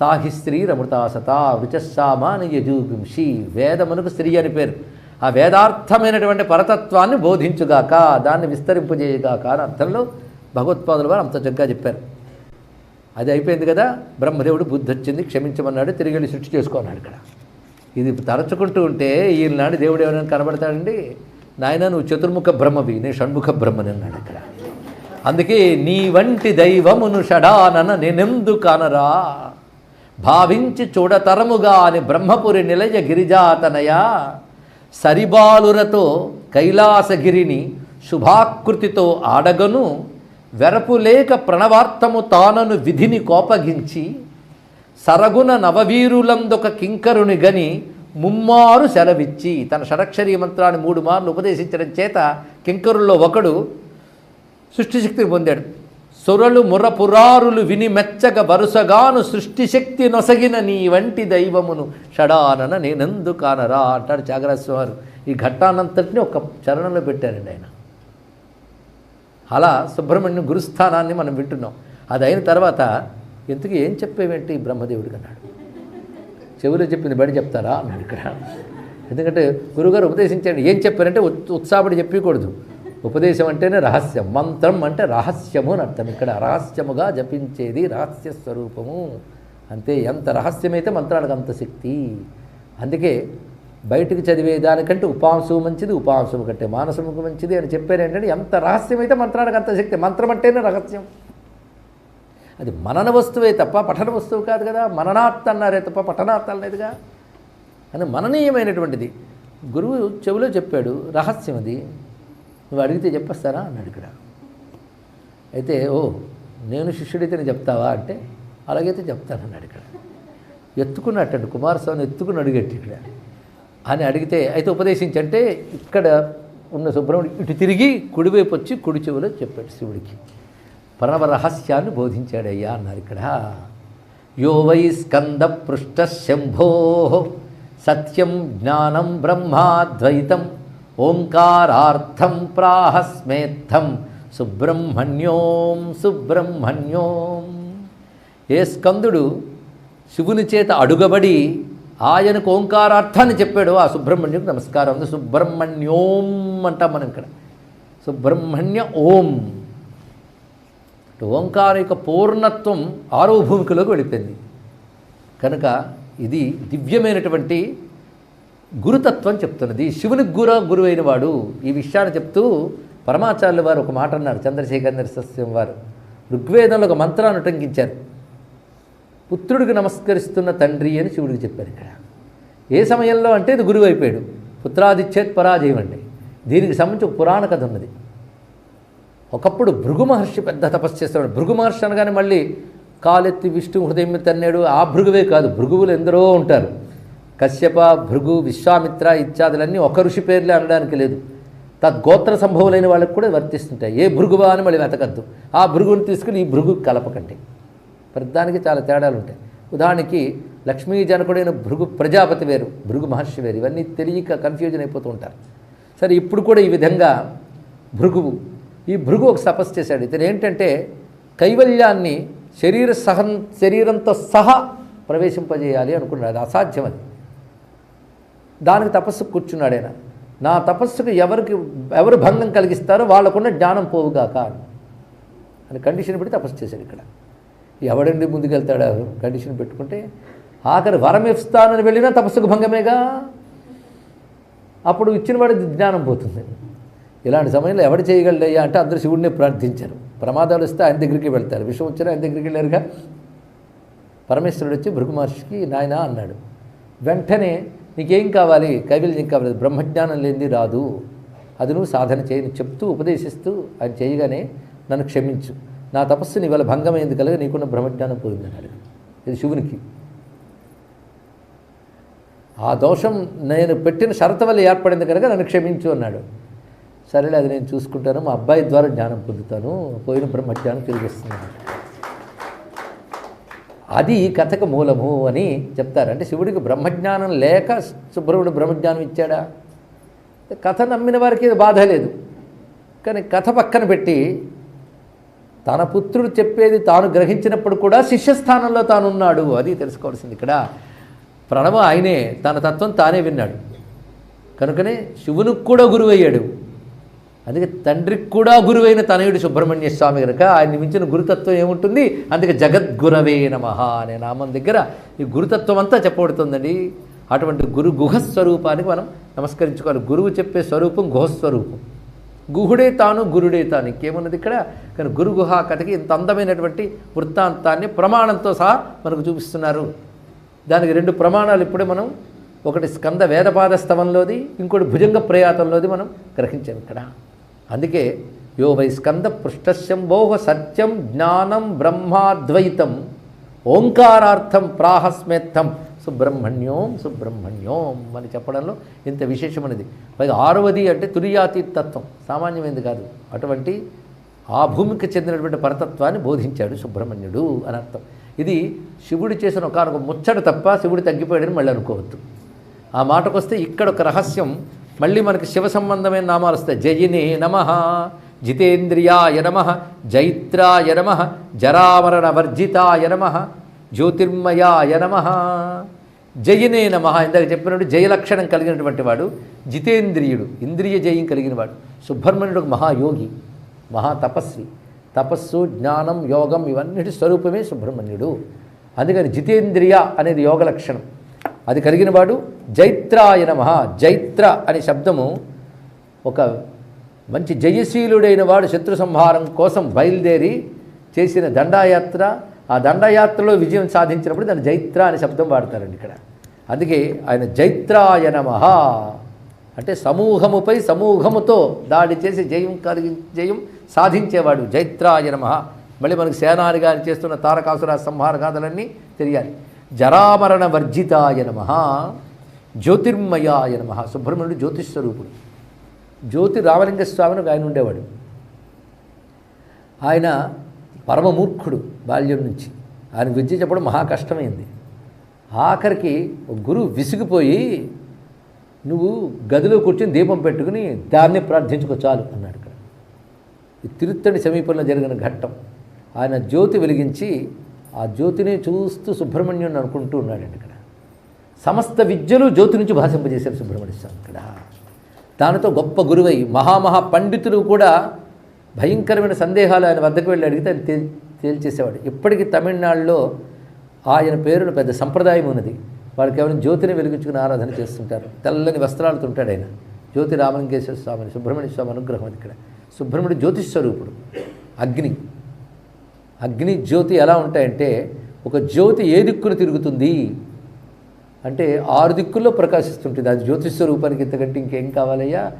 సాహి స్త్రీ రమృతాసత రుచస్సామాని యజూగుంషి వేదమునకు స్త్రీ అని పేరు. ఆ వేదార్థమైనటువంటి పరతత్వాన్ని బోధించుగాక దాన్ని విస్తరింపజేయగాక అని అర్థంలో భగవత్పాదులు వారు అంత చక్కగా చెప్పారు. అది అయిపోయింది కదా బ్రహ్మదేవుడు బుద్ధి వచ్చింది క్షమించమన్నాడు తిరిగి వెళ్ళి సృష్టి చేసుకున్నాడు ఇక్కడ. ఇది తరచుకుంటూ ఉంటే ఈనాడు దేవుడు ఎవరైనా కనబడతాడండి? నాయన నువ్వు చతుర్ముఖ బ్రహ్మవి నేను షణ్ముఖ బ్రహ్మని అన్నాడు ఇక్కడ. అందుకే నీ వంటి దైవమును షడానన నేనెందు కానరా భావించి చూడతరముగా అని బ్రహ్మపురి నిలయ గిరిజాతనయ సరిబాలురతో కైలాసగిరిని శుభాకృతితో ఆడగను వెరపులేక ప్రణవార్థము తానను విధిని కోపగించి సరగున నవవీరులందొక కింకరుని గని ముమ్మారు సెలవిచ్చి తన షడక్షరీ మంత్రాన్ని మూడు మార్లు ఉపదేశించడం చేత కింకరుల్లో ఒకడు సృష్టిశక్తిని పొందాడు. సొరలు మురపురారులు విని మెచ్చగ వరుసగాను సృష్టిశక్తి నొసగిన నీ వంటి దైవమును షడానన నేనెందు కానరా అంటాడు త్యాగరాజస్వామి ఈ ఘట్టానంతటిని ఒక చరణంలో పెట్టారండి ఆయన. అలా సుబ్రహ్మణ్యం గురుస్థానాన్ని మనం వింటున్నాం. అది అయిన తర్వాత ఎందుకు ఏం చెప్పేవేంటి బ్రహ్మదేవుడికి అన్నాడు. చెవిలో చెప్పింది బయట చెప్తారా? అన్నాడు ఇక్కడ. ఎందుకంటే గురుగారు ఉపదేశించండి. ఏం చెప్పారంటే ఉత్- ఉత్సాహపడి చెప్పకూడదు. ఉపదేశం అంటేనే రహస్యం మంత్రం అంటే రహస్యము అని అర్థం. ఇక్కడ రహస్యముగా జపించేది రహస్య స్వరూపము. అంతే ఎంత రహస్యమైతే మంత్రానికి అంత శక్తి. అందుకే బయటికి చదివే దానికంటే ఉపాంశము మంచిది ఉపాంశము కంటే మానసముకు మంచిది అని చెప్పారు ఏంటంటే ఎంత రహస్యమైతే మంత్రానికి అంత శక్తి. మంత్రం అంటేనే రహస్యం. అది మనన వస్తువే తప్ప పఠన వస్తువు కాదు కదా. మననాత్ అన్నారే తప్ప పఠనాత్ అనలేదుగా. అని మననీయమైనటువంటిది. గురువు చెవిలో చెప్పాడు రహస్యం అది నువ్వు అడిగితే చెప్పేస్తారా? అన్నాడు ఇక్కడ. అయితే ఓ నేను శిష్యుడైతే నేను చెప్తావా? అంటే అలాగైతే చెప్తాను అన్నాడు ఇక్కడ. ఎత్తుకున్నట్టండి కుమారస్వామిని ఎత్తుకుని అడిగట్టు ఇక్కడ. అని అడిగితే అయితే ఉపదేశించంటే ఇక్కడ ఉన్న సుబ్రహ్మణ్యం ఇటు తిరిగి కుడివైపు వచ్చి కుడి చెవిలో చెప్పాడు శివుడికి. పరమ రహస్యాన్ని బోధించాడయ్యా అన్నారు ఇక్కడ. యో వై స్కంద పృష్ట శంభో సత్యం జ్ఞానం బ్రహ్మాద్వైతం ఓంకారార్థం ప్రాహస్మేత్థం సుబ్రహ్మణ్యోం సుబ్రహ్మణ్యోం. ఏ స్కందుడు శివుని చేత అడుగబడి ఆయనకు ఓంకారార్థాన్ని చెప్పాడు ఆ సుబ్రహ్మణ్యుకు నమస్కారం. ఉంది సుబ్రహ్మణ్యోం అంటాం మనం ఇక్కడ. సుబ్రహ్మణ్య ఓం. ఓంకార యొక్క పూర్ణత్వం ఆరో భూమికలోకి వెళ్ళిపోయింది. కనుక ఇది దివ్యమైనటువంటి గురుతత్వం చెప్తున్నది. శివునికి గుర గురువైన వాడు ఈ విషయాన్ని చెప్తూ పరమాచార్యుల వారు ఒక మాట అన్నారు చంద్రశేఖర నరసస్యం వారు. ఋగ్వేదంలో ఒక మంత్రాన్ని ఉటంకించారు. పుత్రుడికి నమస్కరిస్తున్న తండ్రి అని శివుడికి చెప్పారు ఇక్కడ. ఏ సమయంలో అంటే ఇది గురువు అయిపోయాడు పుత్రాదిచ్చేత్ పరాజయం అండి దీనికి సంబంధించి ఒక పురాణ కథ ఉన్నది. ఒకప్పుడు భృగు మహర్షి పెద్ద తపస్సు చేస్తాడు భృగు మహర్షి అనగానే మళ్ళీ కాలెత్తి విష్ణు హృదయం తన్నాడు. ఆ భృగువే కాదు భృగువులు ఎందరో ఉంటారు. కశ్యప భృగు విశ్వామిత్ర ఇత్యాదులన్నీ ఒక ఋషి పేర్లే అనడానికి లేదు. తద్గోత్ర సంభవులైన వాళ్ళకి కూడా వర్తిస్తుంటాయి. ఏ భృగువా అని మళ్ళీ వెతకద్దు. ఆ భృగుని తీసుకుని ఈ భృగు కలపకండి. ప్రతిదానికి చాలా తేడాలు ఉంటాయి. ఉదాహరణకి లక్ష్మీ జనకుడైన భృగు ప్రజాపతి వేరు భృగు మహర్షి వేరు. ఇవన్నీ తెలియక కన్ఫ్యూజన్ అయిపోతూ ఉంటారు. సరే ఇప్పుడు కూడా ఈ విధంగా భృగువు ఈ భృగు ఒక తపస్సు చేశాడు. ఇతను ఏంటంటే కైవల్యాన్ని శరీర సహం శరీరంతో సహా ప్రవేశింపజేయాలి అనుకున్నాడు. అది అసాధ్యం అది. దానికి తపస్సు కూర్చున్నాడు ఆయన. నా తపస్సుకు ఎవరికి ఎవరు భంగం కలిగిస్తారో వాళ్ళకున్న జ్ఞానం పోవుగాక అని. కండిషన్ పెట్టి తపస్సు చేశాడు ఇక్కడ. ఎవడండి ముందుకెళ్తాడు? కండిషన్ పెట్టుకుంటే ఆఖరి వరం ఇస్తానని వెళ్ళినా తపస్సుకు భంగమేగా? అప్పుడు ఇచ్చిన వాడి జ్ఞానం పోతుంది. ఇలాంటి సమయంలో ఎవడు చేయగలడయ్యా అంటే అందరూ శివుడిని ప్రార్థించారు. ప్రమాదాలు ఇస్తే ఆయన దగ్గరికి వెళ్తారు. విషయం వచ్చినా ఆయన దగ్గరికి వెళ్ళారుగా? పరమేశ్వరుడు వచ్చి భృగు మహర్షికి నాయన అన్నాడు. వెంటనే నీకేం కావాలి? కైవల్యం కావాలి? బ్రహ్మజ్ఞానం లేనిది రాదు. అది నువ్వు సాధన చేయని చెప్తూ ఉపదేశిస్తూ అది చేయగానే నన్ను క్షమించు. నా తపస్సుని ఇవాళ భంగమైంది కలగ నీకున్న బ్రహ్మజ్ఞానం పోయిందన్నాడు ఇది శివునికి. ఆ దోషం నేను పెట్టిన షరత వల్ల ఏర్పడింది కనుక నన్ను క్షమించు అన్నాడు. సరేలే అది నేను చూసుకుంటాను. మా అబ్బాయి ద్వారా జ్ఞానం పొందుతాను. పోయిన బ్రహ్మజ్ఞానం తిరిగిస్తున్నాను అది ఈ కథకు మూలము అని చెప్తారు. అంటే శివుడికి బ్రహ్మజ్ఞానం లేక సుబ్రహ్మణ్యుడు బ్రహ్మజ్ఞానం ఇచ్చాడా? కథ నమ్మిన వారికి బాధ లేదు. కానీ కథ పక్కన పెట్టి తన పుత్రుడు చెప్పేది తాను గ్రహించినప్పుడు కూడా శిష్యస్థానంలో తాను ఉన్నాడు అది తెలుసుకోవాల్సింది ఇక్కడ. ప్రణవ ఆయనే తన తత్వం తానే విన్నాడు. కనుకనే శివునికి కూడా గురువయ్యాడు. అందుకే తండ్రికి కూడా గురువైన తనయుడు సుబ్రహ్మణ్య స్వామి కనుక ఆయన మించిన గురుతత్వం ఏముంటుంది? అందుకే జగద్గురవే నమ అనే నామం దగ్గర ఈ గురుతత్వం అంతా చెప్పబడుతుందండి. అటువంటి గురు గుహస్వరూపానికి మనం నమస్కరించుకోవాలి. గురువు చెప్పే స్వరూపం గుహస్వరూపం. గుహుడే తాను గురుడే తాను. ఇంకేమున్నది ఇక్కడ? కానీ గురు గుహ కథకి ఇంత అందమైనటువంటి వృత్తాంతాన్ని ప్రమాణంతో సహా మనకు చూపిస్తున్నారు. దానికి రెండు ప్రమాణాలు ఇప్పుడే మనం ఒకటి స్కంద వేదపాద స్తవంలోది ఇంకోటి భుజంగ ప్రయాతంలోది మనం గ్రహించాం ఇక్కడ. అందుకే యో వై స్కంద పృష్టశంభోహ సత్యం జ్ఞానం బ్రహ్మాద్వైతం ఓంకారార్థం ప్రాహస్మేత్తం సుబ్రహ్మణ్యోం సుబ్రహ్మణ్యోం అని చెప్పడంలో ఇంత విశేషమైనది. పైగా ఆరవది అంటే తురియాతీతత్వం. సామాన్యమైనది కాదు. అటువంటి ఆ భూమికి చెందినటువంటి పరతత్వాన్ని బోధించాడు సుబ్రహ్మణ్యుడు అని అర్థం. ఇది శివుడు చేసిన ఒక ముచ్చట తప్ప శివుడు తగ్గిపోయాడని మళ్ళీ అనుకోవద్దు. ఆ మాటకు వస్తే ఇక్కడ ఒక రహస్యం మళ్ళీ మనకి శివ సంబంధమైన నామాలు వస్తాయి. జయినే నమ జితేంద్రియాయ నమ జైత్రాయ నమ జరామరణ వర్జితాయ నమ జ్యోతిర్మయాయ నమ. జయినే నమ ఇందాక చెప్పినట్టు జయలక్షణం కలిగినటువంటి వాడు జితేంద్రియుడు ఇంద్రియ జయం కలిగిన వాడు. సుబ్రహ్మణ్యుడు ఒక మహాయోగి మహా తపస్వి. తపస్సు జ్ఞానం యోగం ఇవన్నిటి స్వరూపమే సుబ్రహ్మణ్యుడు. అందుకని జితేంద్రియ అనేది యోగ లక్షణం అది కలిగిన వాడు జైత్రాయ నమ జైత్ర అనే శబ్దము ఒక మంచి జయశీలుడైన వాడు శత్రు సంహారం కోసం బయలుదేరి చేసిన దండాయాత్ర. ఆ దండయాత్రలో విజయం సాధించినప్పుడు దాన్ని జైత్ర అనే శబ్దం వాడతారండి ఇక్కడ. అందుకే ఆయన జైత్రాయ నమ అంటే సమూహముపై సమూహముతో దాడి చేసి జయం కలిగి జయం సాధించేవాడు జైత్రాయ నమ. మళ్ళీ మనకు సేనాని గారు చేస్తున్న తారకాసుర సంహార గాథలన్నీ తెలియాలి. జరామరణ వర్జితాయ నమ జ్యోతిర్మయాయ నమ. సుబ్రహ్మణ్యుడు జ్యోతిస్వరూపుడు జ్యోతి రామలింగ స్వామిని ఒక ఆయన ఉండేవాడు. ఆయన పరమమూర్ఖుడు బాల్యం నుంచి. ఆయన విద్య చెప్పడం మహా కష్టమైంది. ఆఖరికి ఒక గురువు విసిగిపోయి నువ్వు గదిలో కూర్చొని దీపం పెట్టుకుని దాన్ని ప్రార్థించుకో చాలు అన్నాడు ఇక్కడ. తిరుత్తడి సమీపంలో జరిగిన ఘట్టం. ఆయన జ్యోతి వెలిగించి ఆ జ్యోతిని చూస్తూ సుబ్రహ్మణ్యుని అనుకుంటూ ఉన్నాడండి ఇక్కడ. సమస్త విద్యలు జ్యోతి నుంచి భాషింపజేశారు సుబ్రహ్మణ్య స్వామి ఇక్కడ. దానితో గొప్ప గురువై మహామహా పండితులు కూడా భయంకరమైన సందేహాలు ఆయన వద్దకు వెళ్ళి అడిగితే ఆయన తేల్ తేల్చేసేవాడు. ఇప్పటికీ తమిళనాడులో ఆయన పేరును పెద్ద సంప్రదాయం ఉన్నది. వాళ్ళు కేవలం జ్యోతిని వెలిగించుకుని ఆరాధన చేస్తుంటారు. తెల్లని వస్త్రాలతో ఉంటాడు ఆయన. జ్యోతి రామలింగేశ్వర స్వామిని సుబ్రహ్మణ్య స్వామి అనుగ్రహం అది ఇక్కడ. సుబ్రహ్మణ్యుడు జ్యోతిస్వరూపుడు అగ్ని. అగ్ని జ్యోతి ఎలా ఉంటాయంటే ఒక జ్యోతి ఏ దిక్కును తిరుగుతుంది? అంటే ఆరు దిక్కుల్లో ప్రకాశిస్తుంటుంది. అది జ్యోతిస్వరూపానికి ఇంతకంటే ఇంకేం కావాలయ్యా?